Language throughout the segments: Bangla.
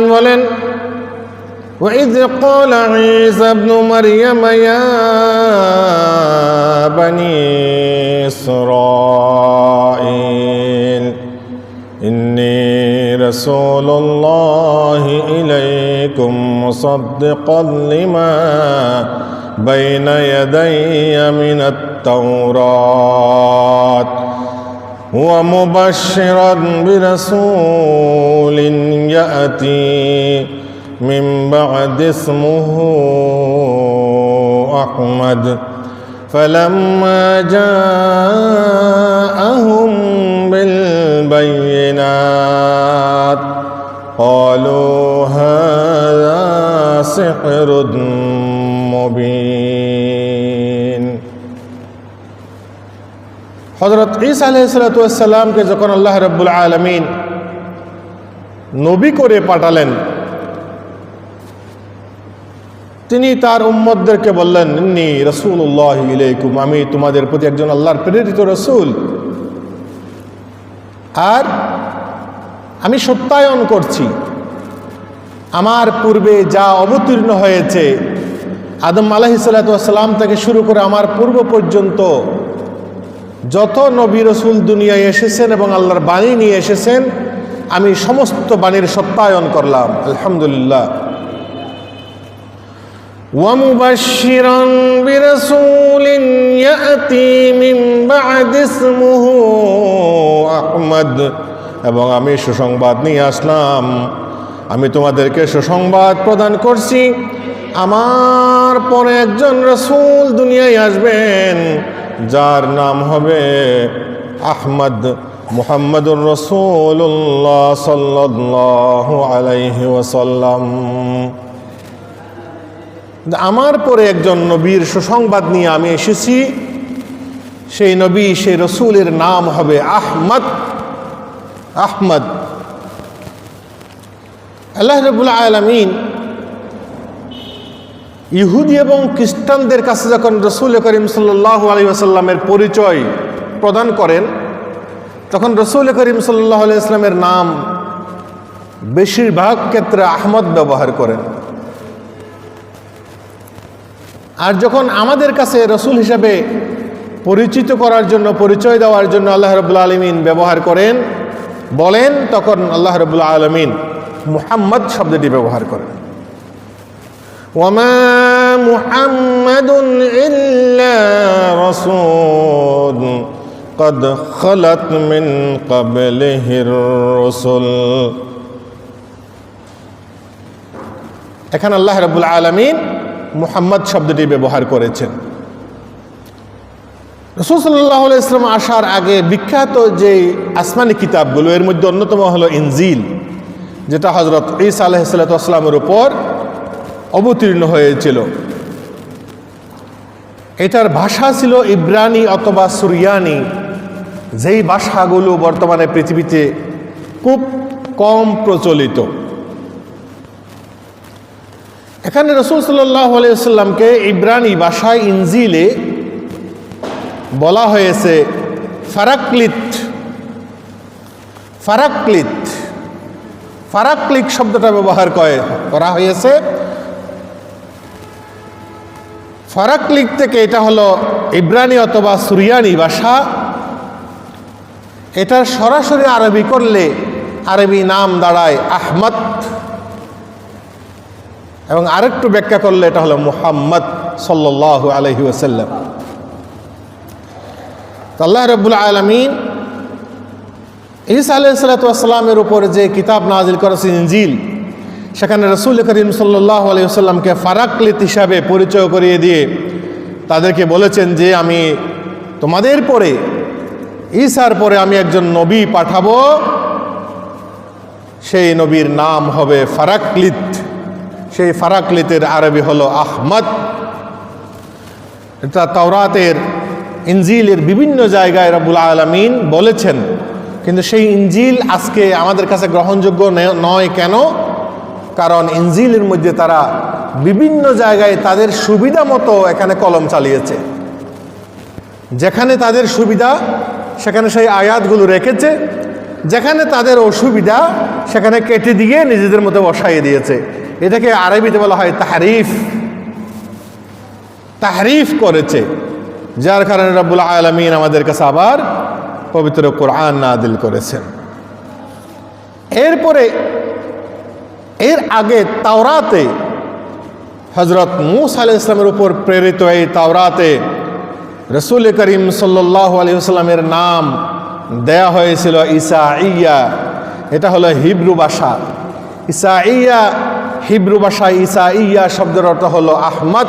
من وإذ قال عيسى ابن مريم يا بني إسرائيل إني رسول الله إليكم مصدقا لما بين يدي من التوراة. ومبشرا برسول يأتي من بعد اسمه أحمد. فلما جاءهم بالبينات قالوا هذا سحر مبين. হজরত ঈসা আলহিসাল্লামকে যখন আল্লাহ রব্বুল আলমিন নবী করে পাঠালেন, তিনি তার উম্মদদেরকে বললেন, ইন্নি রসুল্লাহ ইলাইকুম, আমি তোমাদের প্রতি একজন আল্লাহর প্রেরিত রসুল। আর আমি সত্যায়ন করছি। আমার পূর্বে যা অবতীর্ণ হয়েছে, আদম আলাহিসাল্লাম থেকে শুরু করে আমার পূর্ব পর্যন্ত যত নবী রসুল দুনিয়ায় এসেছেন এবং আল্লাহর বাণী নিয়ে এসেছেন আমি সমস্ত বাণীর সত্যায়ন করলাম আলহামদুলিল্লাহ ومبشرا برسول يأتي من بعد اسمه أحمد এবং আমি সুসংবাদ নিয়ে আসলাম আমি তোমাদেরকে সুসংবাদ প্রদান করছি আমার পরে একজন রসুল দুনিয়ায় আসবেন যার নাম হবে আহমদ মুহাম্মদুর রসুল্লাহ সাল্লাহ আলাইহি ওয়াসাল্লাম। আমার পরে একজন নবীর সুসংবাদ নিয়ে আমি এসেছি। সেই নবী, সেই রসুলের নাম হবে আহমদ। আহমদ। আল্লাহ রবুল আলমিন ইহুদি এবং খ্রিস্টানদের কাছে যখন রসুল করিম সাল্লাহ আলী আসাল্লামের পরিচয় প্রদান করেন, তখন রসুল করিম সাল্লাহ আলি নাম বেশিরভাগ ক্ষেত্রে আহমদ ব্যবহার করেন। আর যখন আমাদের কাছে রসুল হিসাবে পরিচিত করার জন্য, পরিচয় দেওয়ার জন্য আল্লাহ রবুল্লা আলমিন ব্যবহার করেন, বলেন, তখন আল্লাহ রবুল্লা আলমিন মুহাম্মদ শব্দটি ব্যবহার করেন। وما محمد إلا رسول قد خلت من قبله الرسل এখানে আল্লাহ রবুল আলমিন মুহাম্মদ শব্দটি ব্যবহার করেছেন রসুল সাল্লাহ ইসলাম আসার আগে বিখ্যাত যে আসমানি কিতাবগুলো এর মধ্যে অন্যতম হলো ইনজিল যেটা হজরত ঈসা আলহিসাল্লামের উপর অবতীর্ণ হয়েছিল। এটার ভাষা ছিল ইব্রানি অথবা সুরিয়ানি। যেই ভাষাগুলো বর্তমানে পৃথিবীতে খুব কম প্রচলিত। এখানে রসুল সাল্লাহ আলাইসাল্লামকে ইব্রানি ভাষায় ইনজিলে বলা হয়েছে ফারাকলিত। ফারাকলিত। ফারাকলিক শব্দটা ব্যবহার করা হয়েছে ফারাকলিক থেকে এটা হলো ইব্রানি অথবা সুরিয়ানি ভাষা। এটার সরাসরি আরবি করলে আরবি নাম দাঁড়ায় আহমদ। এবং আরেকটু ব্যাখ্যা করলে এটা হলো মুহাম্মদ সাল্লাহ আলহি ওসাল্লাম আল্লাহ রবুল আলমিন ঈসা আলাইসালাতামের উপর যে কিতাব নাজিল করেছে ইঞ্জিল সেখানে রসুল করিম সাল্লাহ আলাইসাল্লামকে ফারাকলিত হিসাবে পরিচয় করিয়ে দিয়ে তাদেরকে বলেছেন যে আমি তোমাদের পরে, ঈসার পরে আমি একজন নবী পাঠাবো। সেই নবীর নাম হবে ফারাকলিত সেই ফারাকলিতের আরবি হলো আহমদ। এটা তাওরাতের ইঞ্জিলের বিভিন্ন জায়গায় রবুল আলমিন বলেছেন। কিন্তু সেই ইঞ্জিল আজকে আমাদের কাছে গ্রহণযোগ্য নয় কেন? কারণ ইঞ্জিলের মধ্যে তারা বিভিন্ন জায়গায় তাদের সুবিধা মতো এখানে কলম চালিয়েছে। যেখানে তাদের সুবিধা, সেখানে সেই আয়াতগুলো রেখেছে। যেখানে তাদের অসুবিধা, সেখানে কেটে দিয়ে নিজেদের মতো বসাইয়ে দিয়েছে। এটাকে আরবিতে বলা হয় তাহারিফ। তাহারিফ করেছে। যার কারণে রব্বুল আলমিন আমাদের কাছে আবার পবিত্র কোরআন নাদিল করেছেন। এরপরে এর আগে তাওরাতে হজরত মুস আলি ইসলামের উপর প্রেরিত এই তাওরাতে রসুল করিম সাল্লাহ আলহিহাস্লামের নাম দেয়া হয়েছিল ইসা ইয়া এটা হলো হিব্রু ভাষা। ইসা ইয়া হিব্রু ভাষায় ইসা ইয়া শব্দের অর্থ হলো আহমদ।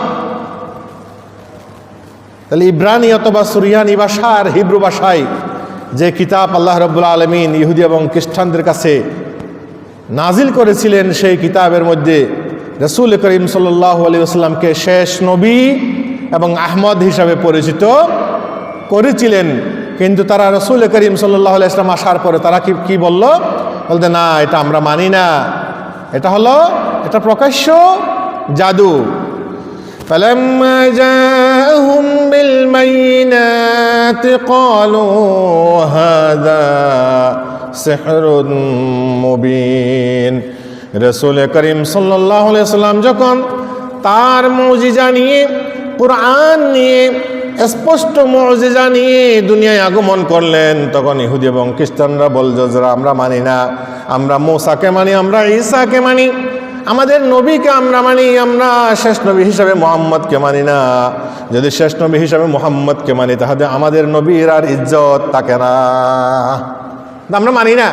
তাহলে ইব্রানি অথবা সুরিয়ানি ভাষা আর হিব্রু ভাষায় যে কিতাব আল্লাহ রব্বুল আলমিন ইহুদি এবং খ্রিস্টানদের কাছে নাজিল করেছিলেন সেই কিতাবের মধ্যে রসুল করিম সাল্লাহ আলী আসলামকে শেষ নবী এবং আহমদ হিসাবে পরিচিত করেছিলেন কিন্তু তারা রসুল করিম সাল্লাহ ইসলাম আসার পরে তারা কি কি বলল বলতে না এটা আমরা মানি না এটা হলো এটা প্রকাশ্য জাদু فلما جاءهم بالبينات قالوا هذا সেহর মুবিন। রসুল করিম সাল্লাহ সাল্লাম যখন তার মৌজিজা নিয়ে, কোরআন নিয়ে, স্পষ্ট মজিজা নিয়ে দুনিয়ায় আগমন করলেন, তখন ইহুদি এবং খ্রিস্টানরা বলল, যারা আমরা মানি না, আমরা মৌসাকে মানি, আমরা ঈসাকে মানি, আমাদের নবীকে আমরা মানি, আমরা শেষ নবী হিসাবে মোহাম্মদকে মানি না। যদি শেষ নবী হিসাবে মোহাম্মদকে মানি, তাহলে আমাদের নবীর আর ইজ্জত তাকে না। আমরা মানি না।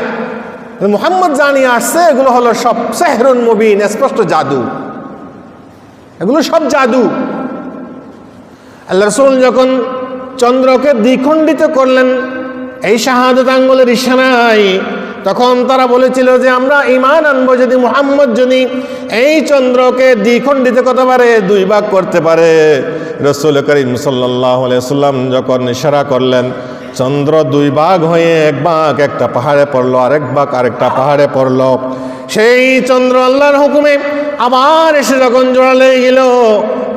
মোহাম্মদ জানিয়ে আসছে, এগুলো হলো সব সেহরুন মুবিন, স্পষ্ট জাদু। এগুলো সব জাদু। আল্লাহ রসুল যখন চন্দ্রকে দ্বিখণ্ডিত করলেন, এই শাহাদত আঙ্গুলের ইশারায়, তখন তারা বলেছিল যে, আমরা ইমান আনব যদি মোহাম্মদ যদি এই চন্দ্রকে দ্বিখণ্ডিত করতে পারে, দুই ভাগ করতে পারে। রসুল করিম সাল্লাহ সাল্লাম যখন ইশারা করলেন চন্দ্র দুই ভাগ হয়ে এক ভাগ, একটা পাহাড়ে পড়ল, আরেক ভাগ, আরেকটা পাহাড়ে পড়ল। সেই চন্দ্র আল্লাহর হুকুমে আবার এসে যখন জোড়ালে গেল,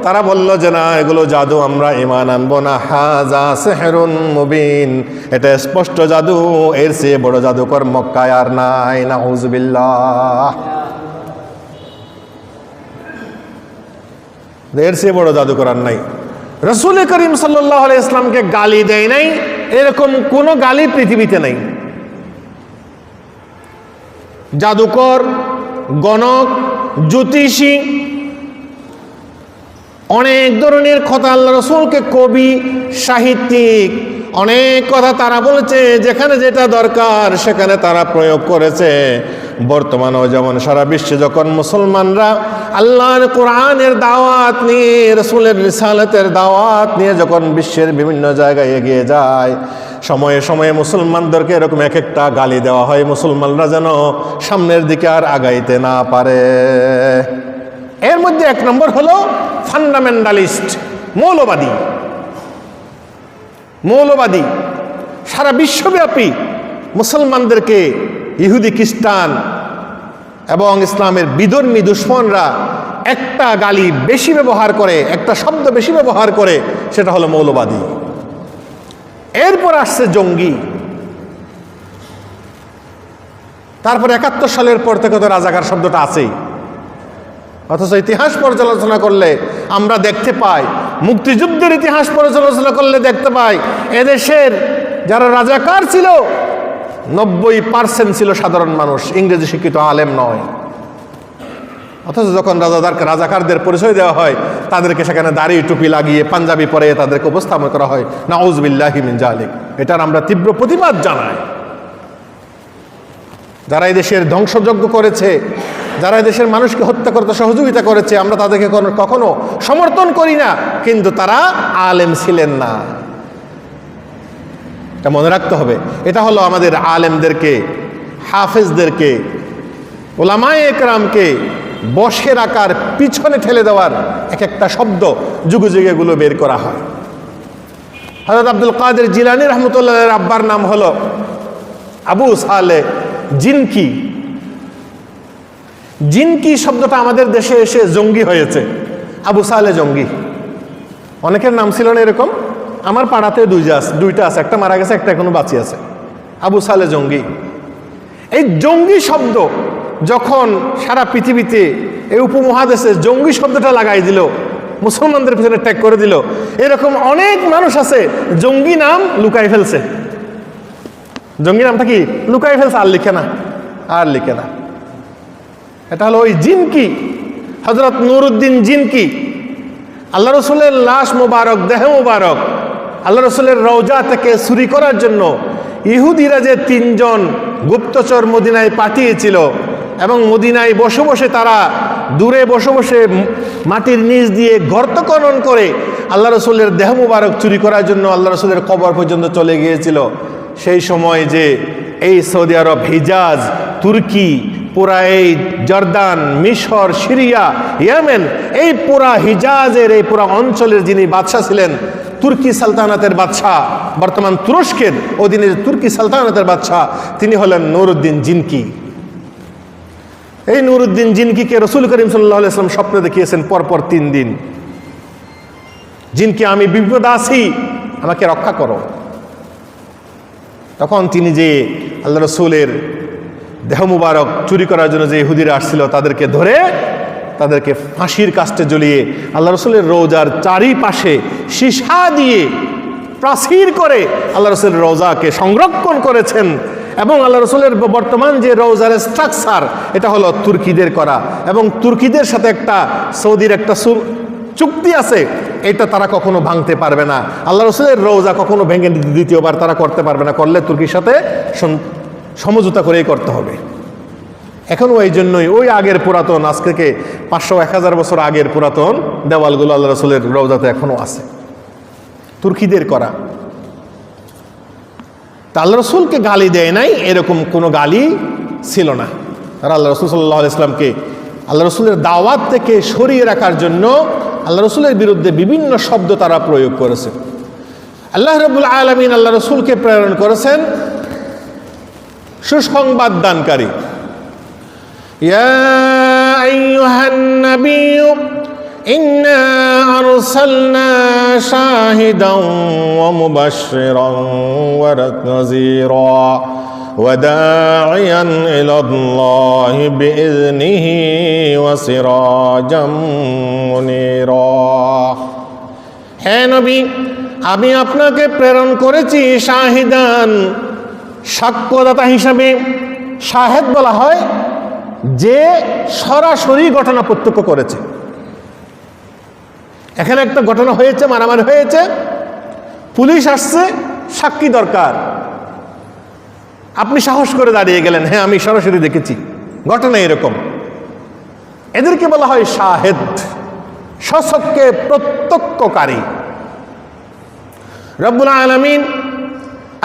তারা বলল যে, না, এগুলো জাদু আমরা ইমান আনব না। হাজা সেহেরুন মুবিন। এটা স্পষ্ট জাদু। এর চেয়ে বড় জাদুকর মক্কায় আর নাই না হুজবিল্লাহ এর চেয়ে বড় জাদুকর আর নাই। রসুল করিম সাল্লাহ ইসলামকে গালি দেয় নাই। এরকম কোনো গালি পৃথিবীতে নেই। জাদুকর, গণক, জ্যোতিষী, অনেক ধরনের কথা আল্লাহ রসুলকে কবি, সাহিত্যিক, অনেক কথা তারা বলেছে, যেখানে যেটা দরকার সেখানে তারা প্রয়োগ করেছে। বর্তমানেও যেমন সারা বিশ্বে যখন মুসলমানরা আল্লাহর কোরআনের দাওয়াত নিয়ে, রসুলের রিসালতের দাওয়াত নিয়ে যখন বিশ্বের বিভিন্ন জায়গায় এগিয়ে যায়, সময়ে সময়ে মুসলমানদেরকে এরকম এক একটা গালি দেওয়া হয়, মুসলমানরা যেন সামনের দিকে আর আগাইতে না পারে। এর মধ্যে এক নম্বর হলো ফান্ডামেন্টালিস্ট মৌলবাদী। মৌলবাদী। সারা বিশ্বব্যাপী মুসলমানদেরকে ইহুদি খ্রিস্টান এবং ইসলামের বিধর্মী দুশ্মনরা একটা গালি বেশি ব্যবহার করে, একটা শব্দ বেশি ব্যবহার করে, সেটা হলো মৌলবাদী। এরপর আসছে জঙ্গি। তারপর একাত্তর সালের পর থেকে তো রাজাকার শব্দটা আছেই। অথচ ইতিহাস পর্যালোচনা করলে আমরা দেখতে পাই, মুক্তিযুদ্ধের ইতিহাস পর্যালোচনা করলে দেখতে পাই, এদেশের যারা রাজাকার ছিল নব্বই পার্সেন্ট ছিল সাধারণ মানুষ, ইংরেজি শিক্ষিত আলেম নয়। অথচ যখন রাজাদার রাজাকারদের পরিচয় দেওয়া হয়, তাদেরকে সেখানে দাড়ি, টুপি লাগিয়ে পাঞ্জাবি পরে তাদেরকে উপস্থাপন করা হয়। নাউজবিল্লাহিমিন জালিক। এটার আমরা তীব্র প্রতিবাদ জানাই। যারা দেশের ধ্বংসযজ্ঞ করেছে, যারা দেশের মানুষকে হত্যা করতে সহযোগিতা করেছে, আমরা তাদেরকে কখনো সমর্থন করি না, কিন্তু তারা আলেম ছিলেন না। এটা মনে রাখতে হবে। এটা হলো আমাদের আলেমদেরকে, হাফেজদেরকে, ওলামায়ে একরামকে বসে রাখার, পিছনে ঠেলে দেওয়ার এক একটা শব্দ যুগে যুগে এগুলো বের করা হয়। হজরত আব্দুল কাদের জিলানি রহমতুল্লাহ আব্বার নাম হলো আবু সালে জিনকি। জিনকি শব্দটা আমাদের দেশে এসে জঙ্গি হয়েছে। আবু সালে জঙ্গি। অনেকের নাম ছিল না এরকম? আমার পাড়াতে দুইটা আছে দুইটা আছে, একটা মারা গেছে, একটা এখনও বাঁচিয়ে আছে। আবু সালে জঙ্গি। এই জঙ্গি শব্দ যখন সারা পৃথিবীতে এই উপমহাদেশে জঙ্গি শব্দটা লাগাই দিল, মুসলমানদের পিছনে ট্যাগ করে দিল, এরকম অনেক মানুষ আছে, জঙ্গি নাম লুকাই ফেলছে। জঙ্গি নামটা কি? লুকাই ফেলছে, আর লিখে না, আর লিখে না। এটা হলো ওই জিনকি হজরত নুরুদ্দিন জিনকি আল্লাহ রসুলের লাশ মোবারক, দেহ মোবারক আল্লাহ রসুলের রওজা থেকে চুরি করার জন্য ইহুদিরা যে তিনজন গুপ্তচর মদিনায় পাঠিয়েছিল এবং মদিনায় বসে বসে তারা দূরে বসে বসে মাটির নিচ দিয়ে গর্ত খনন করে আল্লাহ রসুলের দেহ মুবারক চুরি করার জন্য আল্লাহ রসুলের কবর পর্যন্ত চলে গিয়েছিল। সেই সময় যে এই সৌদি আরব, হিজাজ, তুর্কি পুরা এই জর্দান, মিশর, সিরিয়া, ইয়েমেন এই পুরা হিজাজের, এই পুরা অঞ্চলের যিনি বাদশাহ ছিলেন তুর্কি সালতানাতের বাদশাহ, বর্তমান তুরস্কের অধীনের তুর্কি সালতানাতের বাদশাহ, তিনি হলেন নুরুদ্দিন জিনকি। এই নুরুদ্দিন জিনকিকে রসুল করিম সাল্লাহ ইসলাম স্বপ্নে দেখিয়েছেন পরপর তিন দিন। জিনকি, আমি বিপদ আছি আমাকে রক্ষা করো। তখন তিনি যে আল্লাহ রসুলের দেহ মুবারক চুরি করার জন্য যে ইহুদিরা আসছিল, তাদেরকে ধরে তাদেরকে ফাঁসির কাস্টে জ্বলিয়ে আল্লাহ রসুলের রোজার চারিপাশে সীসা দিয়ে প্রাচীর করে আল্লাহ রসুলের রোজাকে সংরক্ষণ করেছেন এবং আল্লাহ রসুলের বর্তমান যে রোজার স্ট্রাকচার এটা হলো তুর্কিদের করা এবং তুর্কিদের সাথে একটা, সৌদির একটা সু- চুক্তি আছে, এটা তারা কখনো ভাঙতে পারবে না। আল্লাহ রসুলের রোজা কখনো ভেঙে দ্বিতীয়বার তারা করতে পারবে না। করলে তুর্কির সাথে সমঝোতা করেই করতে হবে। এখনও এই জন্যই ওই আগের পুরাতন আজ থেকে পাঁচশো এক হাজার বছর আগের পুরাতন দেওয়ালগুলো আল্লাহ রসুলের রোজাতে এখনও আছে। তুর্কিদের করা। তা আল্লাহ রসুলকে গালি দেয় নাই, এরকম কোনো গালি ছিল না। আর আল্লাহ রসুল সাল্লাহ ইসলামকে আল্লাহ রসুলের দাওয়াত থেকে সরিয়ে রাখার জন্য আল্লাহ রসুলের বিরুদ্ধে বিভিন্ন শব্দ তারা প্রয়োগ করেছে। আল্লাহ রবুল আলমিন আল্লাহ রসুলকে প্রেরণ করেছেন সুসংবাদ দানকারী। يا أيها النبي إنا أرسلنا شاهدا ومبشرا ونذيرا وداعيا إلى الله بإذنه وسراجا منيرا হ্যাঁ নবী আমি আপনাকে প্রেরণ করেছি শাহিদান সাক্ষ্যদাতা হিসাবে শাহেদ বলা হয় যে সরাসরি ঘটনা প্রত্যক্ষ করেছে। এখানে একটা ঘটনা হয়েছে, মারামারি হয়েছে, পুলিশ আসছে, সাক্ষী দরকার। আপনি সাহস করে দাঁড়িয়ে গেলেন হ্যাঁ আমি সরাসরি দেখেছি, ঘটনা এরকম। এদেরকে বলা হয় শাহেদ শশককে প্রত্যক্ষকারী। রব্বুল আলমিন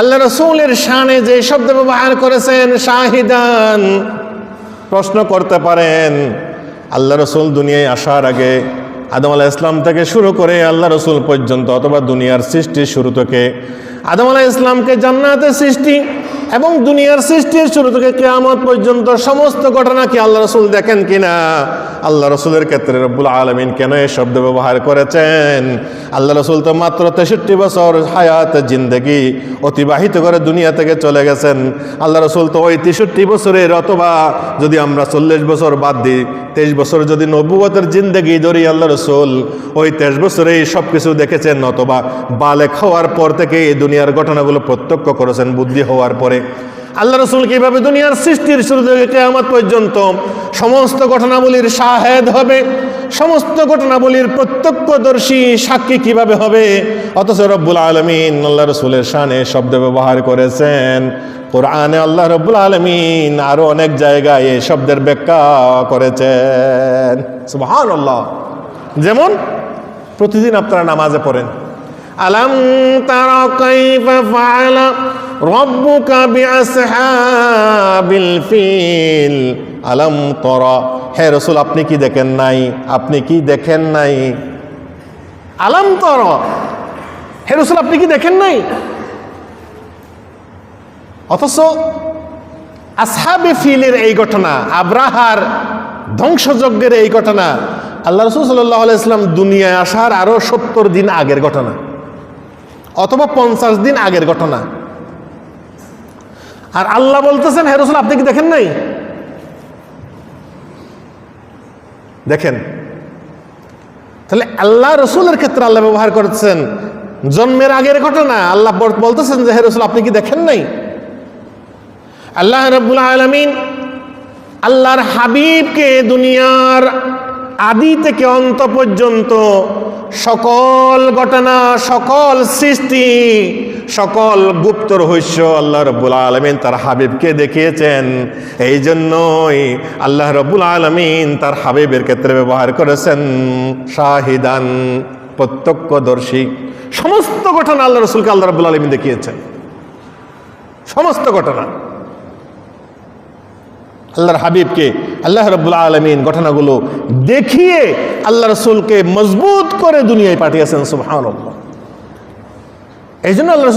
আল্লাহ রসুলের শানে যে শব্দ ব্যবহার করেছেন, শাহিদান প্রশ্ন করতে পারেন। আল্লাহ রসুল দুনিয়ায় আসার আগে আদম আলাহ ইসলাম থেকে শুরু করে আল্লাহ রসুল পর্যন্ত অথবা দুনিয়ার সৃষ্টির শুরু থেকে আদম আলাহ ইসলামকে জান্নাতের সৃষ্টি এবং দুনিয়ার সৃষ্টির শুরু থেকে কেয়ামত পর্যন্ত সমস্ত ঘটনা কি আল্লাহ রসুল দেখেন কিনা? আল্লাহ রসুলের ক্ষেত্রে রব্বুল আলমিন কেন এই শব্দ ব্যবহার করেছেন? আল্লাহ রসুল তো মাত্র তেষট্টি বছর হায়াত, জিন্দগি অতিবাহিত করে দুনিয়া থেকে চলে গেছেন। আল্লাহ রসুল তো ওই তেষট্টি বছরের অথবা যদি আমরা চল্লিশ বছর বাদ দিই, তেইশ বছর যদি নব্বতের জিন্দগি ধরি আল্লাহ রসুল, ওই তেইশ বছরেই সব কিছু দেখেছেন অথবা বালেক হওয়ার পর থেকে এই দুনিয়ার ঘটনাগুলো প্রত্যক্ষ করেছেন, বুদ্ধি হওয়ার পরে। আল্লাহ রসুল কীভাবে দুনিয়ার সৃষ্টির শুরু থেকে কেয়ামত পর্যন্ত সমস্ত ঘটনাবলীর শাহেদ হবে, সমস্ত ঘটনাবলীর প্রত্যক্ষদর্শী সাক্ষী কীভাবে হবে? অথচ রব্বুল আলমিন আল্লাহ রসুলের শানে শব্দ ব্যবহার করেছেন। কোরআনে আল্লাহ রব্বুল আলমিন আরও অনেক জায়গায় এই শব্দের ব্যাখ্যা করেছেন। সুবহান আল্লাহ যেমন, প্রতিদিন আপনারা নামাজে পড়েন। আলম তারা ফাআলা ফিল। আলম তরা। হে রসুল, আপনি কি দেখেন নাই? আপনি কি দেখেন নাই? আলম তর। হে রসুল, আপনি কি দেখেন নাই? অথচ আসহাবে ফিলের এই ঘটনা, আব্রাহার ধ্বংসযজ্ঞের এই ঘটনা, আল্লাহ রসুল সাল্লাহ দুনিয়ায় আসার আরও সত্তর দিন আগের ঘটনা, অথবা পঞ্চাশ দিন আগের ঘটনা আর আল্লাহ বলতেছেন, হে রসুল, আপনি কি দেখেন নাই? দেখেন। তাহলে আল্লাহ রসুলের ক্ষেত্রে আল্লাহ ব্যবহার করেছেন। জন্মের আগের ঘটনা, আল্লাহ বল- বলতেছেন যে, হে রসুল, আপনি কি দেখেন নাই? আল্লাহ রব্বুল আলমিন আল্লাহর হাবিবকে দুনিয়ার আদি থেকে অন্ত পর্যন্ত সকল ঘটনা, সকল সৃষ্টি, সকল গুপ্ত রহস্য আল্লাহ রব্বুল আলমিন তার হাবিবকে দেখিয়েছেন। এই জন্যই আল্লাহ রব্বুল আলমিন তার হাবিবের ক্ষেত্রে ব্যবহার করেছেন শাহিদান, প্রত্যক্ষদর্শী। সমস্ত ঘটনা আল্লাহ রসুলকে আল্লাহ রব্বুল আলমিন দেখিয়েছেন। সমস্ত ঘটনা। আল্লাহর হাবিবকে, আল্লাহ রব্বুল আলমিন ঘটনাগুলো দেখিয়ে আল্লাহ রসুলকে মজবুত করে দুনিয়ায় পাঠিয়েছেন সুবাহ এই জন্য আল্লাহ